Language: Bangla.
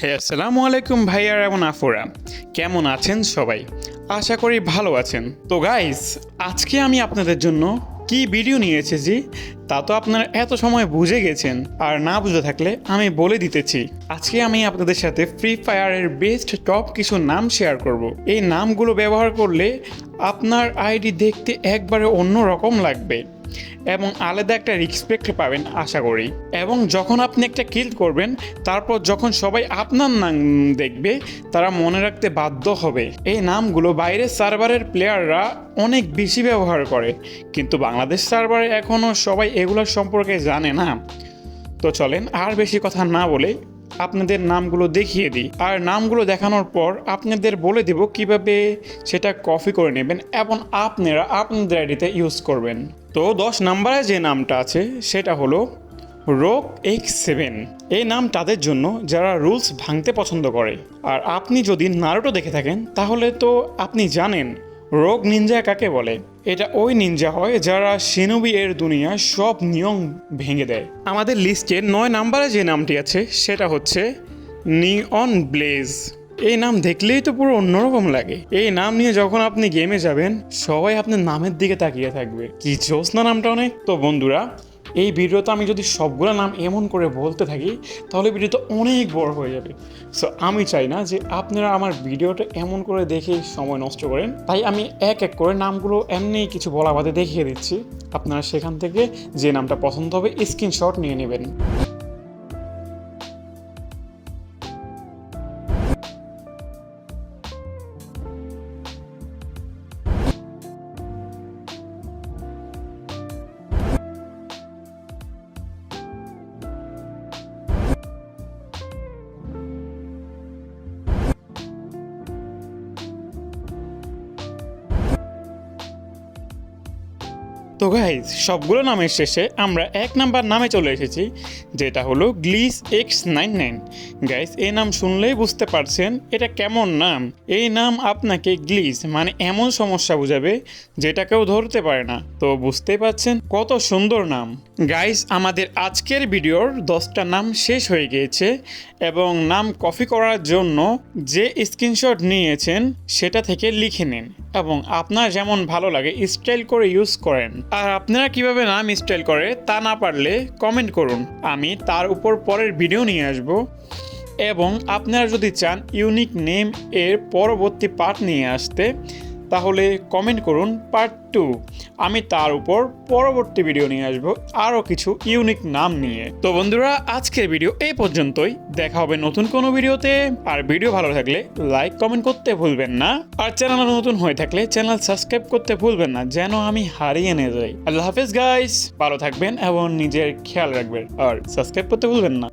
আসসালামু আলাইকুম ভাইয়ার এবং আফুরা কেমন আছেন সবাই? আশা করি ভালো আছেন। তো গাইস আজকে আমি আপনাদের জন্য কি ভিডিও নিয়ে এসেছি, তা তো আপনারা এত সময় বুঝে গেছেন, আর না বুঝে থাকলে আমি বলে দিতেছি। আজকে আমি আপনাদের সাথে ফ্রি ফায়ারের বেস্ট টপ কিছু নাম শেয়ার করব। এই নামগুলো ব্যবহার করলে আপনার আইডি দেখতে একবারে অন্য রকম লাগবে। এবং আলাদা একটা রেসপেক্ট পাবেন, আশা করি। এবং যখন আপনি একটা কিল করবেন, তারপর যখন সবাই আপনার নাম দেখবে, তারা মনে রাখতে বাধ্য হবে। এই নামগুলো বাইরের সার্ভারের প্লেয়াররা অনেক বেশি ব্যবহার করে। কিন্তু বাংলাদেশ সার্ভারে এখনও সবাই এগুলোর সম্পর্কে জানে না। তো চলেন, আর বেশি কথা না বলে আপনাদের নামগুলো দেখিয়ে দিই। আর নামগুলো দেখানোর পর আপনাদের বলে দেব কীভাবে সেটা কপি করে নেবেন এবং আপনারা আপনাদের আইডিতে ইউজ করবেন। তো দশ নম্বরে যে নামটা আছে, সেটা হলো রোগ এক্স সেভেন। এই নাম তাদের জন্য যারা রুলস ভাঙতে পছন্দ করে। আর আপনি যদি নারুটো দেখে থাকেন, তাহলে তো আপনি জানেন রোগ নিনজা কাকে বলে। এটা ওই নিনজা হয় যারা সিনুবি এর দুনিয়া সব নিয়ম ভেঙে দেয়। আমাদের লিস্টে নয় নাম্বারে যে নামটি আছে, সেটা হচ্ছে নিয়ন ব্লেজ। এই নাম দেখলেই তো পুরো অন্যরকম লাগে। এই নাম নিয়ে যখন আপনি গেমে যাবেন, সবাই আপনার নামের দিকে তাকিয়ে থাকবে। কি জোসনা নামটা অনেক? তো বন্ধুরা, এই ভিডিওতে আমি যদি সবগুলো নাম এমন করে বলতে থাকি, তাহলে ভিডিওটা অনেক বড় হয়ে যাবে। সো আমি চাই না যে আপনারা আমার ভিডিওটা এমন করে দেখে সময় নষ্ট করেন। তাই আমি এক এক করে নামগুলো এমনি কিছু বলা বাদে দেখিয়ে দিচ্ছি। আপনারা সেখান থেকে যে নামটা পছন্দ হবে স্ক্রিনশট নিয়ে নেবেন। তো গাইজ সবগুলো নামের শেষে আমরা এক নাম্বার নামে চলে এসেছি, যেটা হলো গ্লিস এক্স নাইন নাইন গাইজ এই নাম শুনলেই বুঝতে পারছেন এটা কেমন নাম। এই নাম আপনাকে গ্লিস মানে এমন সমস্যা বোঝাবে যেটা কেউ ধরতে পারে না। তো বুঝতেই পারছেন কত সুন্দর নাম। গাইজ আমাদের আজকের ভিডিওর দশটা নাম শেষ হয়ে গিয়েছে এবং নাম কপি করার জন্য যে স্ক্রিনশট নিয়েছেন সেটা থেকে লিখে নিন। এবং আপনার যেমন ভালো লাগে স্টাইল করে ইউজ করেন। আর আপনারা কীভাবে নাম স্টাইল করে তা না পারলে কমেন্ট করুন। আমি তার উপর পরের ভিডিও নিয়ে আসব। এবং আপনারা যদি চান ইউনিক নেম এর পরবর্তী পার্ট নিয়ে আসতে তাহলে কমেন্ট করুন পার্ট টু আমি তার উপর পরবর্তী ভিডিও নিয়ে আসব আরও কিছু ইউনিক নাম নিয়ে। তো বন্ধুরা, আজকের ভিডিও এই পর্যন্তই। দেখা হবে নতুন কোনো ভিডিওতে আর ভিডিও ভালো থাকলে লাইক কমেন্ট করতে ভুলবেন না। আর চ্যানেল নতুন হয়ে থাকলে চ্যানেল সাবস্ক্রাইব করতে ভুলবেন না, যেন আমি হারিয়ে নিয়ে যাই। আল্লাহ হাফেজ গাইস ভালো থাকবেন এবং নিজের খেয়াল রাখবেন। আর সাবস্ক্রাইব করতে ভুলবেন না।